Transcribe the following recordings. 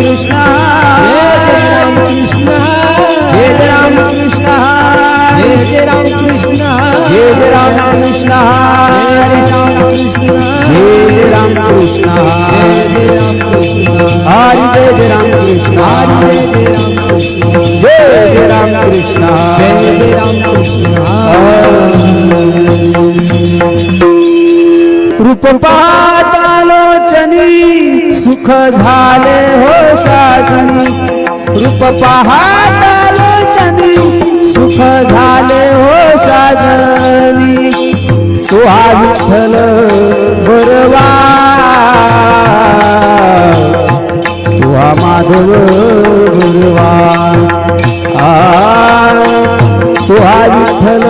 जय राम कृष्ण जय राम कृष्ण जय जय राम कृष्ण जय जय राम कृष्ण जय जय राम कृष्ण हरे जय राम कृष्ण हरे जय राम कृष्ण जय जय राम कृष्ण जय जय राम कृष्ण रूप पातालोचनी दुःख झाले हो साजनी रूप पाहता सुख झाले हो साजनी तुहा विठ्ठल बरवा तुहा माधव गुरवा आ तुहा विठ्ठल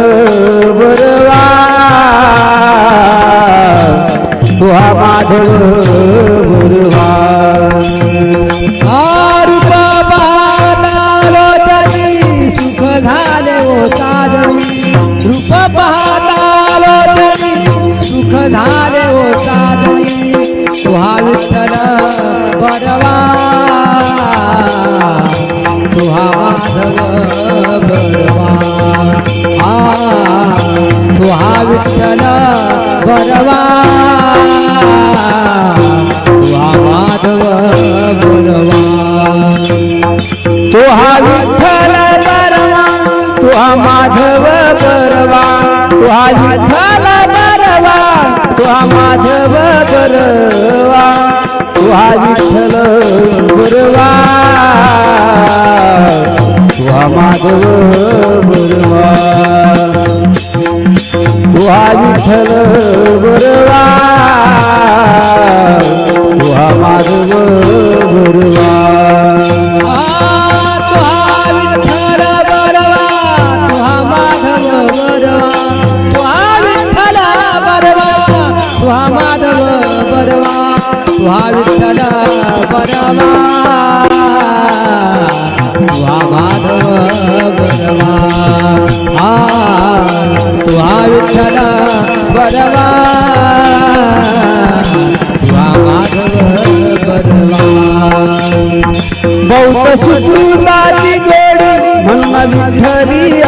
बरवा तुहा माधव गुरवा चला भरवा. माधव बोलवा तो हा विठ्ठल बरवा तो माधव बरवा तुहा हा विठ्ठल बरवा तो माधव बरवा तुहा हा विठ्ठल बरवा तो माधव बरवा तुहा विठ्ठल बरवा तुहा माधव बरवा तुहा विठ्ठल बरवा तुहा माधव बरवा तुहा विठ्ठल बरवा तुहा माधव बरवा तुहा विठ्ठल बरवा तुहा माधव बौद्ध सुकृताची गोडी म्हणून ठरी